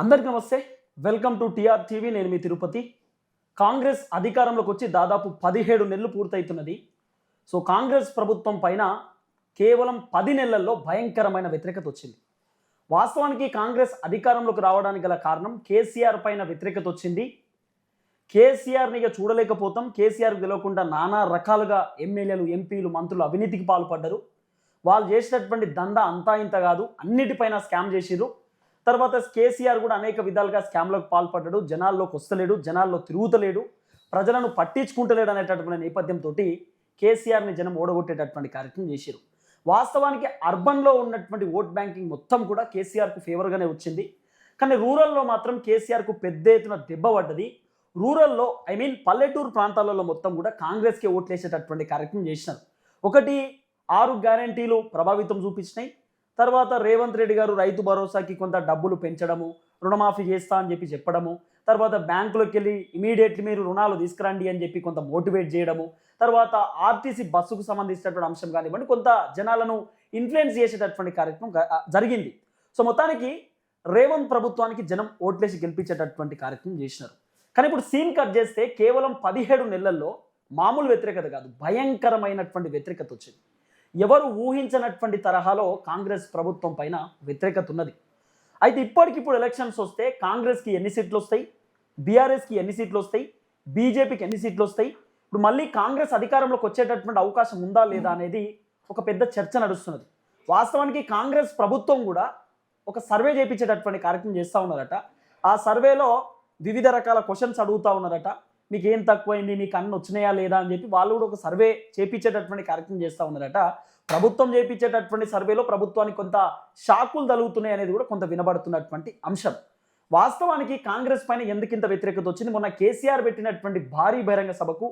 అందరికీ నమస్తే. Welcome to TR TV నేను మీ తిరుపతి. కాంగ్రెస్ అధికారంలోకి వచ్చి దాదాపు పదిహేడు నెలలు పూర్తవుతున్నది సో కాంగ్రెస్ ప్రభుత్వం పైన కేవలం పది నెలల్లో భయంకరమైన వ్యతిరేకత వచ్చింది. వాస్తవానికి కాంగ్రెస్ అధికారంలోకి రావడానికి గల కారణం కేసీఆర్ పైన వ్యతిరేకత వచ్చింది. కేసీఆర్ని ఇక చూడలేకపోతాం. కేసీఆర్ గెలవకుండా నానా రకాలుగా ఎమ్మెల్యేలు ఎంపీలు మంత్రులు అవినీతికి పాల్పడ్డారు. వాళ్ళు చేసినటువంటి దందా అంతా ఇంత కాదు. అన్నిటిపైన స్కామ్ చేసిరు తర్వాత కేసీఆర్ కూడా అనేక విధాలుగా స్కామ్లకు పాల్పడ్డాడు జనాల్లోకి వస్తలేడు జనాల్లో తిరుగుతలేడు ప్రజలను పట్టించుకుంటలేడు అనేటటువంటి నేపథ్యంతో కేసీఆర్ని జనం ఓడగొట్టేటటువంటి కార్యక్రమం చేశారు. వాస్తవానికి అర్బన్లో ఉన్నటువంటి ఓట్ బ్యాంకింగ్ మొత్తం కూడా కేసీఆర్కు ఫేవర్గానే వచ్చింది. కానీ రూరల్లో మాత్రం కేసీఆర్కు పెద్ద ఎత్తున దెబ్బ పడ్డది. రూరల్లో ఐ మీన్ పల్లెటూరు ప్రాంతాలలో మొత్తం కూడా కాంగ్రెస్కే ఓట్లేసేటటువంటి కార్యక్రమం చేసినారు. ఒకటి ఆరు గ్యారంటీలు ప్రభావితం చూపించినాయి. తర్వాత రేవంత్ రెడ్డి గారు రైతు భరోసాకి కొంత డబ్బులు పెంచడము రుణమాఫీ చేస్తా అని చెప్పి చెప్పడము తర్వాత బ్యాంకులోకి వెళ్ళి ఇమీడియట్లీ మీరు రుణాలు తీసుకురండి అని చెప్పి కొంత మోటివేట్ చేయడము తర్వాత ఆర్టీసీ బస్సుకు సంబంధించినటువంటి అంశం కానివ్వండి కొంత జనాలను ఇన్ఫ్లుయెన్స్ చేసేటటువంటి కార్యక్రమం జరిగింది. సో మొత్తానికి రేవంత్ ప్రభుత్వానికి జనం ఓట్లేసి గెలిపించేటటువంటి కార్యక్రమం చేసినారు. కానీ ఇప్పుడు సీన్ కట్ చేస్తే కేవలం పదిహేడు నెలల్లో మామూలు వ్యతిరేకత కాదు భయంకరమైనటువంటి వ్యతిరేకత వచ్చింది. ఎవరు ఊహించినటువంటి తరహాలో కాంగ్రెస్ ప్రభుత్వం పైన వ్యతిరేకత ఉన్నది. అయితే ఇప్పటికిప్పుడు ఎలక్షన్స్ వస్తే కాంగ్రెస్కి ఎన్ని సీట్లు వస్తాయి? బీఆర్ఎస్కి ఎన్ని సీట్లు వస్తాయి? బీజేపీకి ఎన్ని సీట్లు వస్తాయి? ఇప్పుడు మళ్ళీ కాంగ్రెస్ అధికారంలోకి వచ్చేటటువంటి అవకాశం ఉందా లేదా అనేది ఒక పెద్ద చర్చ నడుస్తున్నది. వాస్తవానికి కాంగ్రెస్ ప్రభుత్వం కూడా ఒక సర్వే చేయించేటటువంటి కార్యక్రమం చేస్తూ ఉన్నారట. ఆ సర్వేలో వివిధ రకాల క్వశ్చన్స్ అడుగుతూ ఉన్నారట. మీకు ఏం తక్కువైంది మీకు అన్ని వచ్చినాయా లేదా అని చెప్పి వాళ్ళు కూడా ఒక సర్వే చేపించేటటువంటి కార్యక్రమం చేస్తూ ఉన్నారట. ప్రభుత్వం చేపించేటటువంటి సర్వేలో ప్రభుత్వానికి కొంత షాకులు తలుగుతున్నాయి అనేది కూడా కొంత వినబడుతున్నటువంటి అంశం. వాస్తవానికి కాంగ్రెస్ పైన ఎందుకింత వ్యతిరేకత వచ్చింది? మొన్న కేసీఆర్ పెట్టినటువంటి భారీ బహిరంగ సభకు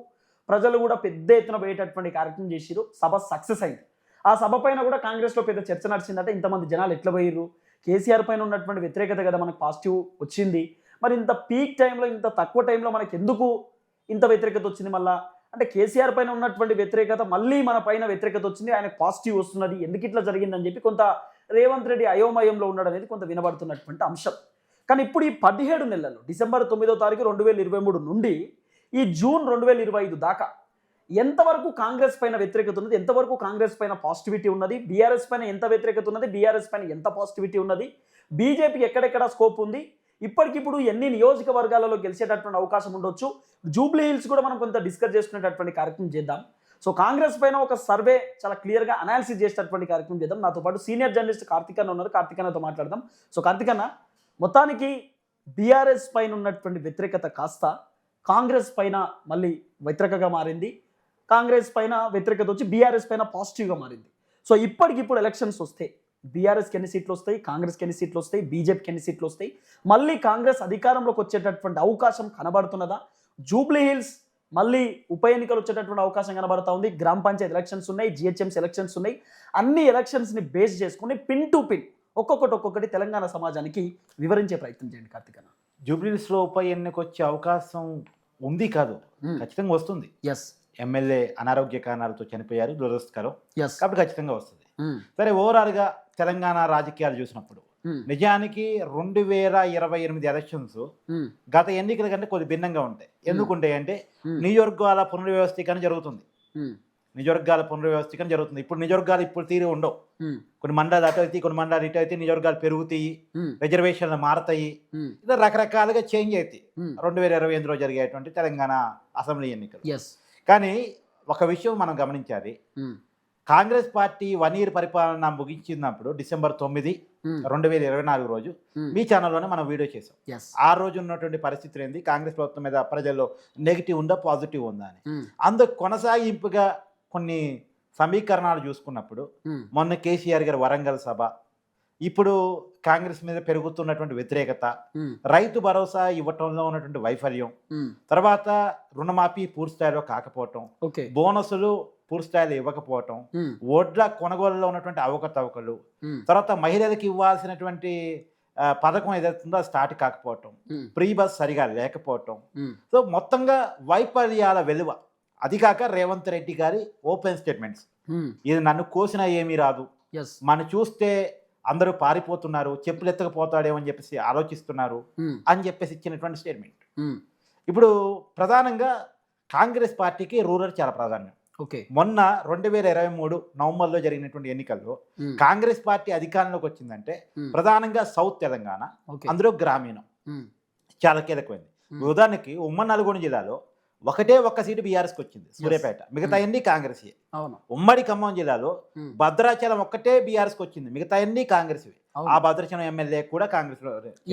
ప్రజలు కూడా పెద్ద ఎత్తున పోయేటటువంటి కార్యక్రమం చేసిరు సభ సక్సెస్ అయింది. ఆ సభ పైన కూడా కాంగ్రెస్లో పెద్ద చర్చ నడిచిందంటే. ఇంతమంది జనాలు ఎట్లా పోయిర్రు? కేసీఆర్ పైన ఉన్నటువంటి వ్యతిరేకత కదా మనకు పాజిటివ్ వచ్చింది. మరి ఇంత పీక్ టైంలో ఇంత తక్కువ టైంలో మనకి ఎందుకు ఇంత వ్యతిరేకత వచ్చింది మళ్ళా? అంటే కేసీఆర్ పైన ఉన్నటువంటి వ్యతిరేకత మళ్ళీ మన పైన వ్యతిరేకత వచ్చింది. ఆయన పాజిటివ్ వస్తున్నది. ఎందుకు ఇట్లా జరిగిందని చెప్పి కొంత రేవంత్ రెడ్డి అయోమయంలో ఉన్నాడు అనేది కొంత వినబడుతున్నటువంటి అంశం. కానీ ఇప్పుడు ఈ పదిహేడు నెలలు డిసెంబర్ తొమ్మిదో తారీఖు రెండు వేల ఇరవై మూడు నుండి ఈ జూన్ రెండు వేల ఇరవై ఐదు దాకా ఎంతవరకు కాంగ్రెస్ పైన వ్యతిరేకత ఉన్నది? ఎంతవరకు కాంగ్రెస్ పైన పాజిటివిటీ ఉన్నది? బీఆర్ఎస్ పైన ఎంత వ్యతిరేకత ఉన్నది? బీఆర్ఎస్ పైన ఎంత పాజిటివిటీ ఉన్నది? బీజేపీకి ఎక్కడెక్కడ స్కోప్ ఉంది? ఇప్పటికిప్పుడు ఎన్ని నియోజకవర్గాలలో గెలిచేటటువంటి అవకాశం ఉండొచ్చు? జూబ్లీ హిల్స్ కూడా మనం కొంత డిస్కస్ చేసుకునేటటువంటి కార్యక్రమం చేద్దాం. సో కాంగ్రెస్ పైన ఒక సర్వే చాలా క్లియర్గా అనాలిసిస్ చేసేటటువంటి కార్యక్రమం చేద్దాం. నాతో పాటు సీనియర్ జర్నలిస్ట్ కార్తికన్న ఉన్నారు. కార్తికన్నతో మాట్లాడదాం. సో కార్తికన్న మొత్తానికి బీఆర్ఎస్ పైన ఉన్నటువంటి వ్యతిరేకత కాస్త కాంగ్రెస్ పైన మళ్ళీ వ్యతిరేకగా మారింది. కాంగ్రెస్ పైన వ్యతిరేకత వచ్చి బీఆర్ఎస్ పైన పాజిటివ్గా మారింది. సో ఇప్పటికిప్పుడు ఎలక్షన్స్ వస్తే బీఆర్ఎస్కి ఎన్ని సీట్లు వస్తాయి? కాంగ్రెస్కి ఎన్ని సీట్లు వస్తాయి? బీజేపీకి ఎన్ని సీట్లు వస్తాయి? మళ్ళీ కాంగ్రెస్ అధికారంలోకి వచ్చేటటువంటి అవకాశం కనబడుతున్నదా? జూబ్లీ హిల్స్ మళ్ళీ ఉప ఎన్నికలు వచ్చేటటువంటి అవకాశం కనబడతా ఉంది. గ్రామ పంచాయతీ ఎలక్షన్స్ ఉన్నాయి జిహెచ్ఎంసీ ఎలక్షన్స్ ఉన్నాయి. అన్ని ఎలక్షన్స్ని బేస్ చేసుకుని పిన్ టు పిన్ ఒక్కొక్కటి ఒక్కొక్కటి తెలంగాణ సమాజానికి వివరించే ప్రయత్నం చేయండి కార్తికన్న జూబ్లీస్లో ఉప ఎన్నిక వచ్చే అవకాశం ఉంది కాదు. ఖచ్చితంగా వస్తుంది. ఎస్ ఎమ్మెల్యే అనారోగ్య కారణాలతో చనిపోయారు దురదృష్టకరం. కాబట్టి ఖచ్చితంగా వస్తుంది. సరే ఓవరాల్గా తెలంగాణ రాజకీయాలు చూసినప్పుడు. నిజానికి రెండు వేల ఇరవై ఎనిమిది ఎలక్షన్స్ గత ఎన్నికల కంటే కొద్ది భిన్నంగా ఉంటాయి. ఎందుకుంటాయి అంటే నియోజకవర్గాల పునర్వ్యవస్థీకరణ జరుగుతుంది. నియోజకవర్గాల పునర్వ్యవస్థీకరణ జరుగుతుంది. ఇప్పుడు నియోజకవర్గాలు ఇప్పుడు తీరు ఉండవు. కొన్ని మండలాలు అటు అయితే కొన్ని మండలాలు ఇటు అయితే నియోజకవర్గాలు పెరుగుతాయి. రిజర్వేషన్లు మారతాయి. ఇలా రకరకాలుగా చేంజ్ అవుతాయి రెండు వేల ఇరవై ఎనిమిదిలో జరిగేటువంటి తెలంగాణ అసెంబ్లీ ఎన్నికలు. కానీ ఒక విషయం మనం గమనించాలి. కాంగ్రెస్ పార్టీ వన్ ఇయర్ పరిపాలన ముగించినప్పుడు డిసెంబర్ తొమ్మిది రెండు వేల ఇరవై నాలుగు రోజు మీ ఛానల్లోనే మనం వీడియో చేసాం ఆ రోజు ఉన్నటువంటి పరిస్థితులు ఏంది? కాంగ్రెస్ ప్రభుత్వం మీద ప్రజల్లో నెగిటివ్ ఉందా పాజిటివ్ ఉందా అని. అందుకు కొనసాగింపుగా కొన్ని సమీకరణాలు చూసుకున్నప్పుడు మొన్న కేసీఆర్ గారి వరంగల్ సభ ఇప్పుడు కాంగ్రెస్ మీద పెరుగుతున్నటువంటి వ్యతిరేకత రైతు భరోసా ఇవ్వటంలో ఉన్నటువంటి వైఫల్యం తర్వాత రుణమాఫీ పూర్తి స్థాయిలో కాకపోవటం బోనసులు పూర్తి స్థాయిలో ఇవ్వకపోవటం ఓడ్ల కొనుగోలులో ఉన్నటువంటి అవకతవకలు తర్వాత మహిళలకు ఇవ్వాల్సినటువంటి పథకం ఏదైతుందో అది స్టార్ట్ కాకపోవటం ప్రీ బస్ సరిగా లేకపోవటం. సో మొత్తంగా వైఫల్యాల వెలువ. అది కాక రేవంత్ రెడ్డి గారి ఓపెన్ స్టేట్మెంట్స్. ఇది నన్ను కోసినా ఏమీ రాదు. మనం చూస్తే అందరూ పారిపోతున్నారు చెప్పులు ఎత్తకపోతాడేమో అని చెప్పేసి ఆలోచిస్తున్నారు అని చెప్పేసి ఇచ్చినటువంటి స్టేట్మెంట్. ఇప్పుడు ప్రధానంగా కాంగ్రెస్ పార్టీకి రూరల్ చాలా ప్రాధాన్యం. ఓకే. మొన్న రెండు వేల ఇరవై మూడు నవంబర్లో జరిగినటువంటి ఎన్నికల్లో కాంగ్రెస్ పార్టీ అధికారంలోకి వచ్చిందంటే ప్రధానంగా సౌత్ తెలంగాణ అందులో గ్రామీణం చాలా కీలకమైంది. ఉదాహరణకి ఉమ్మడి నల్గొండ జిల్లాలో ఒకటే ఒక్క సీటు బీఆర్ఎస్కి వచ్చింది సూర్యాపేట. మిగతా అన్ని కాంగ్రెస్ అవును. ఉమ్మడి ఖమ్మం జిల్లాలో ఉమ్, భద్రాచలం ఒక్కటే బీఆర్ఎస్కి వచ్చింది మిగతా అన్ని కాంగ్రెస్ ఆ భద్రాచలం ఎమ్మెల్యే కూడా కాంగ్రెస్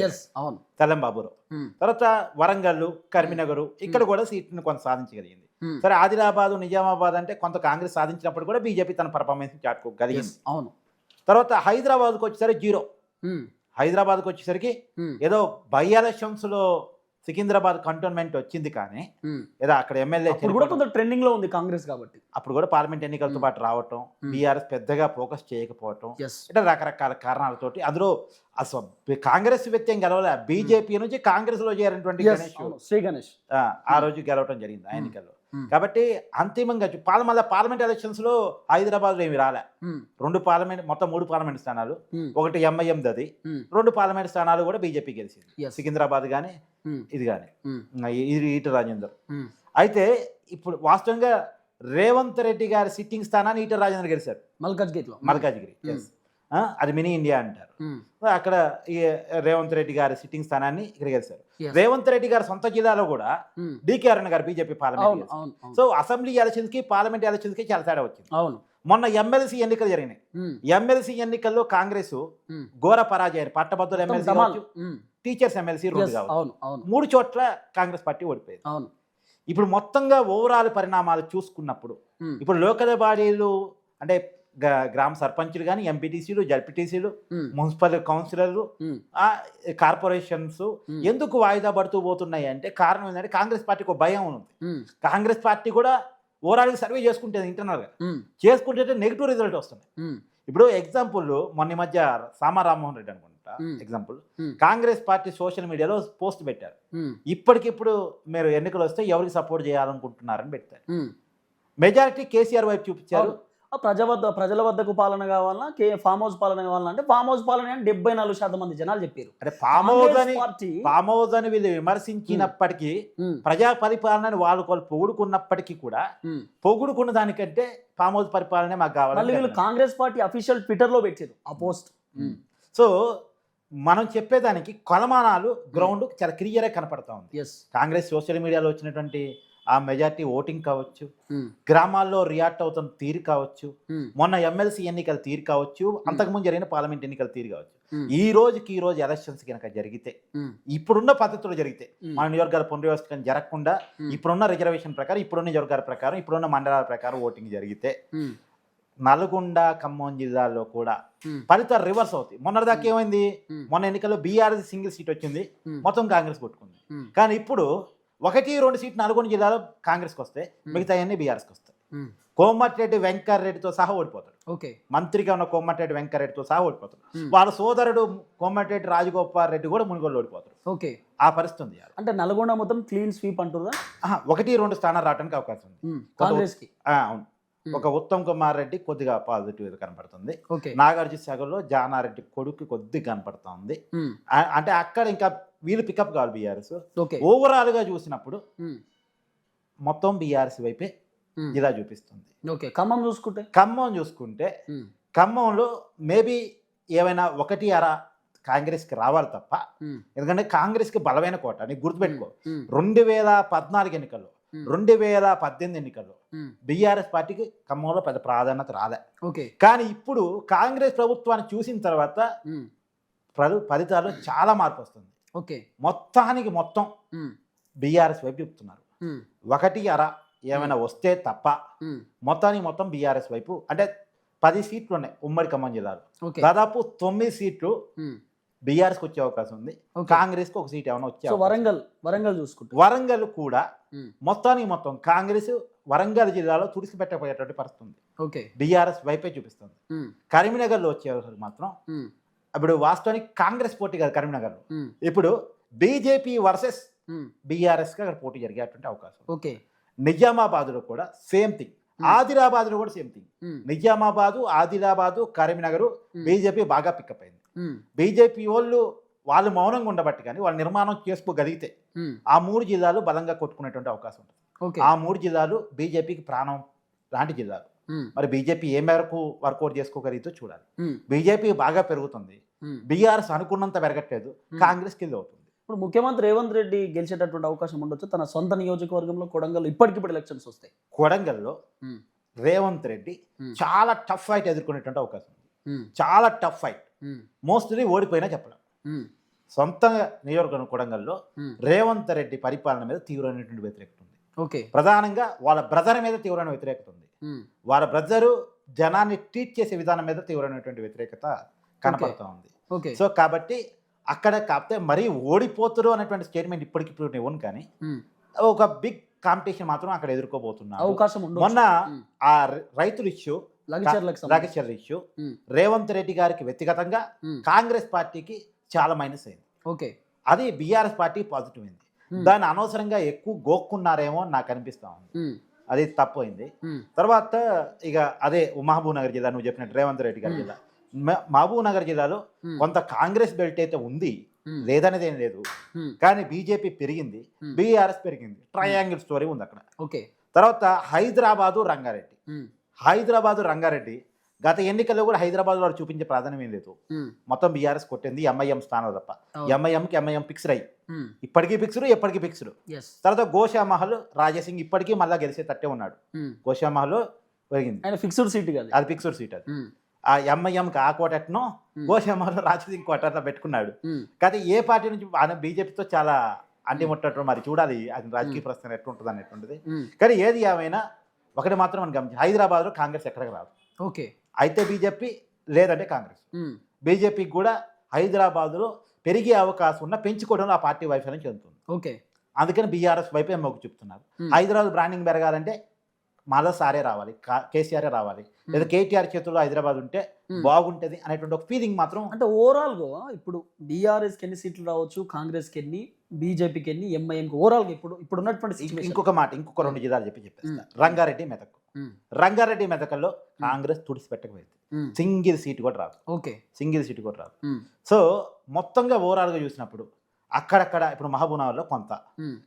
ఎస్ అవును. తెల్లం బాబురావు ఉమ్, తర్వాత వరంగల్ కరీంనగర్ ఇక్కడ కూడా సీట్ను కొంత సాధించగలిగింది. సరే ఆదిలాబాద్ నిజామాబాద్ అంటే కొంత కాంగ్రెస్ సాధించినప్పుడు కూడా బీజేపీ తన పర్ఫార్మెన్స్ చాటుకోగలిగింది అవును. తర్వాత హైదరాబాద్కి వచ్చేసరికి జీరో. హైదరాబాద్కి వచ్చేసరికి ఏదో బై ఎలక్షన్స్లో సికింద్రాబాద్ కంటోన్మెంట్ వచ్చింది కానీ. ఏదో అక్కడ ఎమ్మెల్యే కూడా కొంత ట్రెండింగ్లో ఉంది కాంగ్రెస్ కాబట్టి అప్పుడు కూడా పార్లమెంట్ ఎన్నికలతో. పాటు రావటం. బీఆర్ఎస్ పెద్దగా ఫోకస్ చేయకపోవటం ఇట్లా రకరకాల కారణాలతోటి అందులో అసలు కాంగ్రెస్ వ్యక్తి గెలవలే బీజేపీ నుంచి కాంగ్రెస్లో చేరినటువంటి గణేష్ శ్రీ గణేష్ ఆ, రోజు గెలవటం జరిగింది ఆ. ఎన్నికల్లో. కాబట్టి అంతిమంగా పాల మళ్ళీ పార్లమెంట్ ఎలక్షన్స్లో హైదరాబాద్లో ఏమి రాలే. రెండు పార్లమెంట్ మొత్తం మూడు పార్లమెంట్ స్థానాలు. ఒకటి ఎంఐఎం దది రెండు పార్లమెంట్ స్థానాలు కూడా బీజేపీ గెలిచింది. సికింద్రాబాద్ కానీ ఇది కానీ ఇది ఈట రాజేందర్. అయితే ఇప్పుడు వాస్తవంగా రేవంత్ రెడ్డి గారి సిట్టింగ్ స్థానాన్ని ఈట రాజేందర్ గెలిచారు మల్కాజ్గిరి. ఆ, అది మినీ ఇండియా అంటారు. అక్కడ రేవంత్ రెడ్డి గారి సిట్టింగ్ స్థానాన్ని ఇక్కడ గెలిచారు. రేవంత్ రెడ్డి గారి సొంత జిల్లాలో కూడా డికే అరుణ్ గారు బీజేపీ పార్లమెంట్ సో అసెంబ్లీ ఎలక్షన్స్కి పార్లమెంట్ ఎలక్షన్స్కి చాలా తేడా వచ్చింది. అవును. మొన్న ఎమ్మెల్సీ ఎన్నికలు జరిగినాయి. ఎమ్మెల్సీ ఎన్నికల్లో కాంగ్రెస్. ఘోర పరాజయం పట్టభద్రుల ఎమ్మెల్సీ టీచర్స్ ఎమ్మెల్సీ రెండు yes, కావచ్చు. మూడు చోట్ల కాంగ్రెస్ పార్టీ ఓడిపోయింది. అవును. ఇప్పుడు మొత్తంగా ఓవరాల్ పరిణామాలు చూసుకున్నప్పుడు ఇప్పుడు లోకల్ బాడీలు అంటే గ్రామ సర్పంచులు కానీ ఎంపీటీసీలు జడ్పీటీసీలు మున్సిపల్ కౌన్సిలర్లు కార్పొరేషన్స్ ఎందుకు వాయిదా పడుతూ పోతున్నాయి అంటే కారణం ఏంటంటే కాంగ్రెస్ పార్టీకి ఒక భయం ఉంది. కాంగ్రెస్ పార్టీ కూడా ఓవరాల్గా సర్వే చేసుకుంటుంది ఇంటర్నల్గా. చేసుకుంటే నెగిటివ్ రిజల్ట్ వస్తుంది. ఉమ్, ఇప్పుడు ఎగ్జాంపుల్ మొన్న మధ్య సామా రామ్మోహన్ రెడ్డి అనుకుంటా. ఎగ్జాంపుల్. కాంగ్రెస్ పార్టీ సోషల్ మీడియాలో పోస్ట్ పెట్టారు. ఇప్పటికిప్పుడు మీరు ఎన్నికలు వస్తే ఎవరికి సపోర్ట్ చేయాలనుకుంటున్నారని పెట్టారు. మెజారిటీ కేసీఆర్ వైపు చూపించారు. ప్రజ వద్ద ప్రజల వద్దకు పాలన కావాలన్నా కే ఫామ్ హౌస్ పాలన కావాలన్నా అంటే ఫామ్ హౌస్ పాలన అని డెబ్బై నాలుగు శాతం మంది జనాలు చెప్పారు. అంటే ఫామ్ హౌస్ అని పార్టీ ఫామ్ హౌస్ అని వీళ్ళు విమర్శించినప్పటికీ ప్రజా పరిపాలనని వాళ్ళు వాళ్ళు పొగుడుకున్నప్పటికీ కూడా. పొగుడుకున్న దానికంటే ఫామ్ హౌస్ పరిపాలనే మాకు మళ్ళీ కావాలి వీళ్ళు కాంగ్రెస్ పార్టీ అఫీషియల్ ట్విట్టర్లో పెట్టారు ఆ పోస్ట్. సో మనం చెప్పేదానికి కొలమానాలు గ్రౌండ్ చాలా క్లియర్గా కనపడతా ఉంది. కాంగ్రెస్ సోషల్ మీడియాలో వచ్చినటువంటి ఆ మెజార్టీ ఓటింగ్ కావచ్చు గ్రామాల్లో రియాక్ట్ అవుతున్న తీరు కావచ్చు మొన్న ఎమ్మెల్సీ ఎన్నికల తీరు కావచ్చు అంతకుముందు జరిగిన పార్లమెంట్ ఎన్నికల తీరు కావచ్చు. ఈ రోజుకి ఈ రోజు ఎలక్షన్స్ కనుక జరిగితే ఇప్పుడున్న పద్ధతిలో జరిగితే మన నియోజకవర్గాల పునర్వ్యవస్థ జరగకుండా ఇప్పుడున్న రిజర్వేషన్ ప్రకారం ఇప్పుడున్న నియోజకవర్గాల ప్రకారం ఇప్పుడున్న మండలాల ప్రకారం ఓటింగ్ జరిగితే నల్గొండ ఖమ్మం జిల్లాలో కూడా ఫలితాలు రివర్స్ అవుతాయి. మొన్నటిదాకా ఏమైంది? మొన్న ఎన్నికల్లో బీఆర్ఎస్ సింగిల్ సీట్ వచ్చింది. మొత్తం కాంగ్రెస్ కొట్టుకుంది. కానీ ఇప్పుడు ఒకటి రెండు సీట్లు నల్గొండ జిల్లాలో కాంగ్రెస్కి వస్తే మిగతా అన్ని బీఆర్ఎస్కి వస్తాయి. కోమటిరెడ్డి వెంకటరెడ్డితో సహా ఓడిపోతాడు. ఓకే. మంత్రిగా ఉన్న కోమటిరెడ్డి వెంకటరెడ్డితో సహా ఓడిపోతాడు. వాళ్ళ సోదరుడు కోమటిరెడ్డి రాజగోపాల్ రెడ్డి కూడా మునుగోలు ఓడిపోతాడు. ఓకే. ఆ పరిస్థితి ఉంది. అంటే నల్గొండ మొత్తం క్లీన్ స్వీప్ అంటుందా ఒకటి రెండు స్థానాలు రావడానికి అవకాశం ఉంది. కాంగ్రెస్కి ఆ, అవును. ఒక ఉత్తమ్ కుమార్ రెడ్డి కొద్దిగా పాజిటివ్ కనపడుతుంది. నాగార్జున సాగర్లో జానారెడ్డి కొడుకు కొద్దిగా కనపడతా ఉంది. ఆ- అంటే అక్కడ ఇంకా వీళ్ళు పికప్ కావాలి బీఆర్ఎస్ ఓకే ఓవరాల్గా చూసినప్పుడు మొత్తం బీఆర్ఎస్ వైపే ఇలా చూపిస్తుంది. ఓకే ఖమ్మం చూసుకుంటే? ఖమ్మం చూసుకుంటే ఉమ్, ఖమ్మంలో మేబీ ఏమైనా ఒకటి అర కాంగ్రెస్కి రావాలి తప్ప ఎందుకంటే కాంగ్రెస్కి బలమైన కోట నీకు గుర్తుపెట్టుకో. రెండు వేల పద్నాలుగు ఎన్నికల్లో రెండు వేల పద్దెనిమిది ఎన్నికల్లో బీఆర్ఎస్ పార్టీకి ఖమ్మంలో పెద్ద ప్రాధాన్యత రాలే. ఓకే కానీ ఇప్పుడు కాంగ్రెస్ ప్రభుత్వాన్ని చూసిన తర్వాత ఉమ్, ఫలి- ఫలితాలు చాలా మార్పు వస్తుంది. ఓకే. మొత్తానికి మొత్తం బీఆర్ఎస్ వైపు చెప్తున్నారు. ఒకటి అర ఏమైనా వస్తే తప్ప మొత్తానికి మొత్తం బీఆర్ఎస్ వైపు అంటే పది సీట్లు ఉన్నాయి ఉమ్మడి ఖమ్మం జిల్లాలో. దాదాపు తొమ్మిది సీట్లు ఉమ్, బీఆర్ఎస్కి వచ్చే అవకాశం ఉంది. ఓకే. కాంగ్రెస్కి ఒక సీట్ ఏమైనా వచ్చే. వరంగల్ వరంగల్ చూసుకుంటే. వరంగల్ కూడా మొత్తానికి మొత్తం కాంగ్రెస్ వరంగల్ జిల్లాలో తుడిసిపెట్టబోయేటువంటి పరిస్థితి ఉంది. ఓకే. బీఆర్ఎస్ వైపే చూపిస్తుంది. ఉమ్, కరీంనగర్లో వచ్చేసరికి మాత్రం ఇప్పుడు వాస్తవానికి కాంగ్రెస్ పోటీ కాదు కరీంనగర్లో. ఉమ్, ఇప్పుడు బీజేపీ వర్సెస్ ఉమ్, బీఆర్ఎస్గా అక్కడ పోటీ జరిగేటువంటి అవకాశం. ఓకే. నిజామాబాద్లో కూడా సేమ్ థింగ్. ఆదిలాబాద్లో కూడా same thing. Nizamabad Adilabad Karimnagar BJP బాగా పికప్ అయింది. బీజేపీ వాళ్ళు వాళ్ళు మౌనంగా ఉండబట్టి కానీ వాళ్ళు నిర్మాణం చేసుకోగలిగితే ఆ మూడు జిల్లాలు బలంగా కొట్టుకునేటువంటి అవకాశం ఉంటుంది. ఓకే. ఆ మూడు జిల్లాలు బీజేపీకి ప్రాణం లాంటి జిల్లాలు. మరి బీజేపీ ఏ మేరకు వర్కౌట్ చేసుకోగలిగితే చూడాలి. బీజేపీ బాగా పెరుగుతుంది. బీఆర్ఎస్ అనుకున్నంత పెరగట్లేదు. కాంగ్రెస్ కింద అవుతుంది. ఇప్పుడు ముఖ్యమంత్రి రేవంత్ రెడ్డి గెలిచేటటువంటి అవకాశం ఉండొచ్చు. తన సొంత నియోజకవర్గంలో కొడంగల్ ఇప్పటికిప్పుడు ఎలక్షన్స్ వస్తాయి. కొడంగల్లో రేవంత్ రెడ్డి చాలా టఫ్ ఫైట్ ఎదుర్కొనేటువంటి అవకాశం చాలా టఫ్ ఫైట్ మోస్ట్లీ ఓడిపోయినా చెప్పలేం. ఉమ్, సొంత నియోజకవర్గం కొడంగల్లో. రేవంత్ రెడ్డి పరిపాలన మీద తీవ్రమైనటువంటి వ్యతిరేకత. ఓకే. ప్రధానంగా వాళ్ళ బ్రదర్ మీద తీవ్రమైన వ్యతిరేకత ఉంది. వాళ్ళ బ్రదరు జనాన్ని ట్రీట్ చేసే విధానం మీద తీవ్రమైనటువంటి వ్యతిరేకత కనపడుతూ ఉంది. ఓకే. సో కాబట్టి అక్కడ కాకపోతే మరీ ఓడిపోతురు అనేటువంటి స్టేట్మెంట్ ఇప్పటికిప్పుడు నేను ఇవ్వను కానీ ఒక బిగ్ కాంపిటీషన్ మాత్రం అక్కడ ఎదుర్కోబోతున్నారు. అవకాశం మొన్న. ఆ రైతుల ఇష్యూ. రాకేశ్వర ఇష్యూ రేవంత్ రెడ్డి గారికి వ్యక్తిగతంగా కాంగ్రెస్ పార్టీకి చాలా మైనస్ అయింది. ఓకే. అది బీఆర్ఎస్ పార్టీ పాజిటివ్ అయింది. దాన్ని అనవసరంగా ఎక్కువ గోక్కున్నారేమో అని నాకు అనిపిస్తా ఉంది. అది తప్పు అయింది ఉమ్, తర్వాత ఇక అదే మహబూబ్ నగర్ జిల్లా నువ్వు చెప్పినట్టు రేవంత్ రెడ్డి గారి. జిల్లా. మహబూబ్ నగర్ జిల్లాలో కొంత కాంగ్రెస్ బెల్ట్ అయితే ఉంది. లేదనేది ఏం లేదు కానీ బీజేపీ పెరిగింది. బీఆర్ఎస్ పెరిగింది. ట్రయాంగిల్ స్టోరీ ఉంది అక్కడ. ఓకే. తర్వాత హైదరాబాదు రంగారెడ్డి. హైదరాబాదు రంగారెడ్డి గత ఎన్నికల్లో కూడా హైదరాబాద్ వారు చూపించే ప్రాధాన్యం ఏం లేదు. మొత్తం బీఆర్ఎస్ కొట్టింది ఎంఐఎం స్థానాలు తప్ప. ఎంఐఎంకి ఎంఐఎం ఫిక్స్డ్ అయ్యి ఇప్పటికీ ఫిక్స్డ్ ఎప్పటికీ ఫిక్స్డ్ తర్వాత గోషామహల్ రాజాసింగ్ ఇప్పటికీ మళ్ళా గెలిచే తట్టే ఉన్నాడు. గోషామహల్ పెరిగింది. ఆయన ఫిక్స్డ్ సీట్ కాదు. అది ఫిక్స్డ్ సీట్ అది. ఆ ఎంఐఎంకి ఆ Hmm. గోషామహల్ రాజాసింగ్ కోటలో పెట్టుకున్నాడు. కానీ ఏ పార్టీ నుంచి ఆయన బీజేపీతో చాలా అంటి ముట్టడం మరి చూడాలి. అది రాజకీయ ప్రశ్న ఎట్లుంటుంది అనేటువంటిది కానీ ఏది ఏమైనా ఒకటి మాత్రం మనం గమనించి హైదరాబాద్లో కాంగ్రెస్ ఎక్కడికి రాదు. ఓకే. అయితే బీజేపీ లేదంటే కాంగ్రెస్. బీజేపీకి కూడా హైదరాబాద్లో పెరిగే అవకాశం ఉన్న పెంచుకోవడంలో ఆ పార్టీ వైఫల్యం చెందుతుంది. ఓకే. అందుకని బీఆర్ఎస్ వైపే మొగ్గు చెప్తున్నారు. హైదరాబాద్ బ్రాండింగ్ పెరగాలంటే మళ్ళా సారే రావాలి కా- కేసీఆర్ఏ రావాలి. లేదా కేటీఆర్ చేతుల్లో హైదరాబాద్ ఉంటే. బాగుంటది అనేటువంటి ఒక ఫీలింగ్ మాత్రం అంటే ఓవరాల్గా ఇప్పుడు బీఆర్ఎస్కి ఎన్ని సీట్లు రావచ్చు కాంగ్రెస్కి ఎన్ని బీజేపీకి ఎన్ని ఎంఐఎం కి ఓవరాల్గా ఇప్పుడు ఇప్పుడు ఉన్నటువంటి. ఇంకొక మాట ఇంకొక రెండు జిల్లాలు చెప్పి చెప్పేస్తా. రంగారెడ్డి మెదక్. రంగారెడ్డి మెదకల్లో కాంగ్రెస్ తుడిచిపెట్టకపోయింది సింగిల్ సీట్ కూడా రాదు. ఓకే. సింగిల్ సీట్ కూడా రాదు. సో మొత్తంగా ఓవరాల్గా చూసినప్పుడు అక్కడక్కడ ఇప్పుడు మహబూబ్నగర్లో కొంత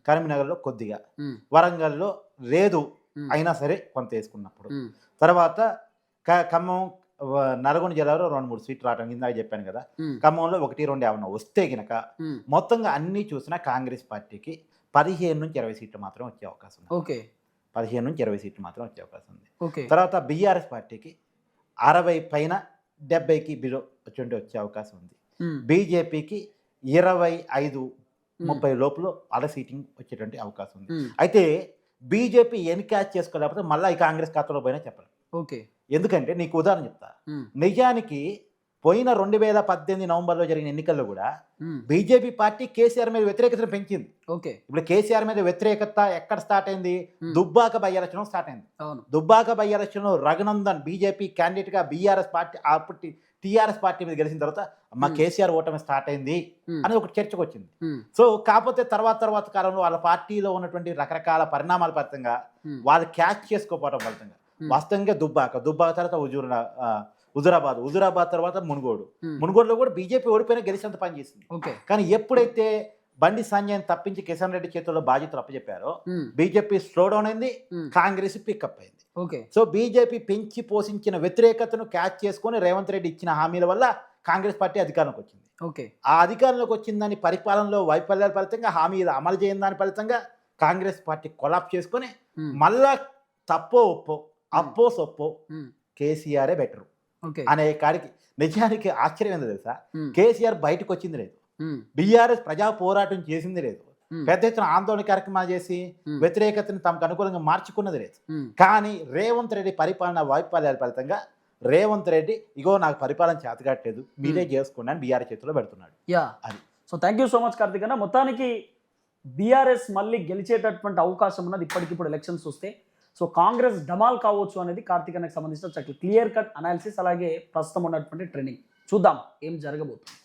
కరీంనగర్లో కొద్దిగా వరంగల్లో లేదు అయినా సరే కొంత వేసుకున్నప్పుడు. తర్వాత ఖమ్మం నల్గొండ జిల్లాలో రెండు మూడు సీట్లు రావడం ఇందాక చెప్పాను కదా. ఖమ్మంలో ఒకటి రెండు ఏమన్నా వస్తే గినక మొత్తంగా అన్నీ చూసినా కాంగ్రెస్ పార్టీకి పదిహేను నుంచి ఇరవై సీట్లు మాత్రం వచ్చే అవకాశం ఉంది. ఓకే. పదిహేను నుంచి ఇరవై సీట్లు మాత్రం వచ్చే అవకాశం ఉంది. ఓకే. తర్వాత బీఆర్ఎస్ పార్టీకి అరవై పైన డెబ్బైకి బిలో వచ్చి వచ్చే అవకాశం ఉంది. బీజేపీకి ఇరవై ఐదు ముప్పై లోపల అడ సీటింగ్ వచ్చేటువంటి అవకాశం ఉంది. అయితే బీజేపీ ఎన్ని క్యాచ్ చేసుకోలేకపోతే మళ్ళీ ఈ కాంగ్రెస్ ఖాతాలో పోయినా చెప్పలేం. ఓకే. ఎందుకంటే నీకు ఉదాహరణ చెప్తా. నిజానికి పోయిన రెండు వేల పద్దెనిమిది నవంబర్లో జరిగిన ఎన్నికల్లో కూడా బీజేపీ పార్టీ కేసీఆర్ మీద వ్యతిరేకతను పెంచింది. ఓకే. ఇప్పుడు కేసీఆర్ మీద వ్యతిరేకత ఎక్కడ స్టార్ట్ అయింది? దుబ్బాక బై ఎలక్షన్ స్టార్ట్ అయింది. Dubbaka by election Raghunandan BJP క్యాండిడేట్గా BRS party అప్పుడు టీఆర్ఎస్ పార్టీ మీద గెలిచిన తర్వాత Hmm. కేసీఆర్ ఓటమి స్టార్ట్ అయింది అనేది ఒక చర్చకు వచ్చింది. సో కాకపోతే తర్వాత తర్వాత కాలంలో వాళ్ళ పార్టీలో ఉన్నటువంటి రకరకాల పరిణామాల ఫలితంగా వాళ్ళు క్యాచ్ చేసుకోపోవడం ఫలితంగా. వాస్తవంగా దుబ్బాక దుబ్బాక తర్వాత హుజూర్ హుజురాబాద్. హుజురాబాద్ తర్వాత మునుగోడు. మునుగోడులో కూడా బీజేపీ ఓడిపోయినా గెలిచినంత పని చేసింది. ఓకే. కానీ ఎప్పుడైతే బండి సంజయ్ని తప్పించి కిషన్ రెడ్డి చేతుల్లో బాధ్యతలు అప్పచెప్పారో బీజేపీ స్లో డౌన్ అయింది కాంగ్రెస్ పికప్ అయింది. ఓకే. సో బీజేపీ పెంచి పోషించిన వ్యతిరేకతను క్యాచ్ చేసుకొని రేవంత్ రెడ్డి ఇచ్చిన హామీల వల్ల కాంగ్రెస్ పార్టీ అధికారంలోకి వచ్చింది. ఓకే. ఆ అధికారంలోకి వచ్చిందని పరిపాలనలో వైఫల్యాల ఫలితంగా హామీలు అమలు చేయని దాని ఫలితంగా కాంగ్రెస్ పార్టీ కొలాప్ చేసుకొని మళ్ళా తప్పో ఒప్పో అప్పో సొప్పో కేసీఆరే బెటర్. అనే కాడికి నిజానికి ఆశ్చర్యం ఏందో తెలుసా? కేసీఆర్ బయటకు వచ్చింది లేదు బీఆర్ఎస్ ప్రజా పోరాటం చేసింది లేదు. పెద్ద ఎత్తున ఆందోళన కార్యక్రమాలు చేసి వ్యతిరేకతను తమకు అనుకూలంగా మార్చుకున్నది లేదు. కానీ రేవంత్ రెడ్డి పరిపాలన వైఫల్యాల ఫలితంగా రేవంత్ రెడ్డి ఇగో నాకు పరిపాలన చేతగట్లేదు మీరే చేసుకోండి అని బీఆర్ చేతిలో పెడుతున్నాడు. యా. అది. So thank you so much Karthik అన్న. మొత్తానికి బీఆర్ఎస్ మళ్ళీ గెలిచేటటువంటి అవకాశం ఉన్నది ఇప్పటికిప్పుడు ఎలక్షన్స్ వస్తే. సో కాంగ్రెస్ డమాల్ కావచ్చు అనేది కార్తీక్ అన్నకు సంబంధించిన క్లియర్ కట్ అనాలిసిస్ అలాగే ప్రస్తుతం ఉన్నటువంటి ట్రెండింగ్ చూద్దాం ఏం జరగబోతుంది.